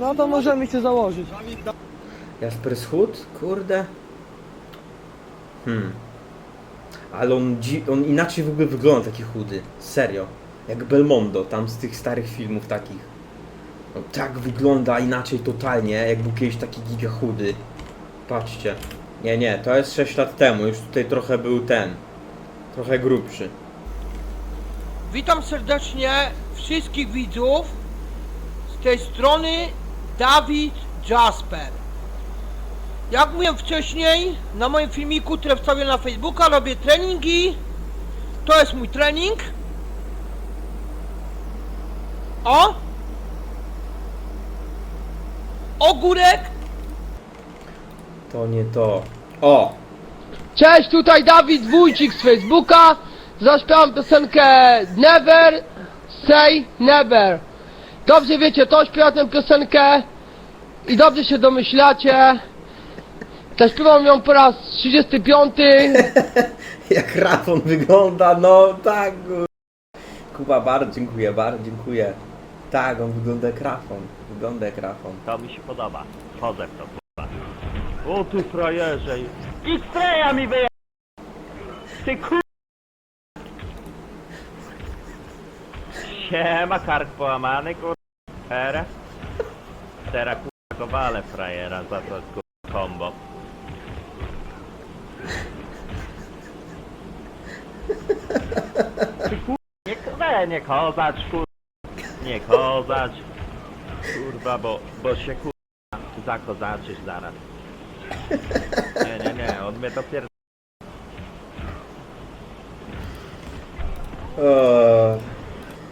No to możemy się założyć. Jasper Schut? Kurde. Hmm. Ale on, dzi- on inaczej w ogóle wygląda, taki chudy. Serio. Jak Belmondo, tam z tych starych filmów takich. On tak wygląda inaczej totalnie, jak był kiedyś taki giga chudy. Patrzcie. Nie, nie, to jest 6 lat temu, już tutaj trochę był ten. Trochę grubszy. Witam serdecznie wszystkich widzów tej strony Dawid Jasper. Jak mówiłem wcześniej, na moim filmiku, który wstawię na Facebooka, robię treningi. To jest mój trening. O! Ogórek. To nie to. O! Cześć, tutaj Dawid Wójcik z Facebooka. Zaśpiewam piosenkę Never Say Never. Dobrze wiecie, to śpiewa tę piosenkę i dobrze się domyślacie. Zaśpiewam ją po raz 35. Jak Rafon wygląda, no tak. Kuba, bardzo dziękuję, bardzo dziękuję. Tak, on wygląda jak Rafon. Wygląda jak Rafon. To mi się podoba. Wchodzę w to, kurwa. O ty frajerze. X-raya mi wyje... Ty kur... Siema, kark połamany, kur... Era. Teraz kurwa go walę frajera za to kur... combo. Ty kur... Nie, we, nie kozacz, kur... Nie kozacz. Kurwa, bo, bo się kurwa zakozaczysz zaraz. Nie, nie, nie, on mnie to pier...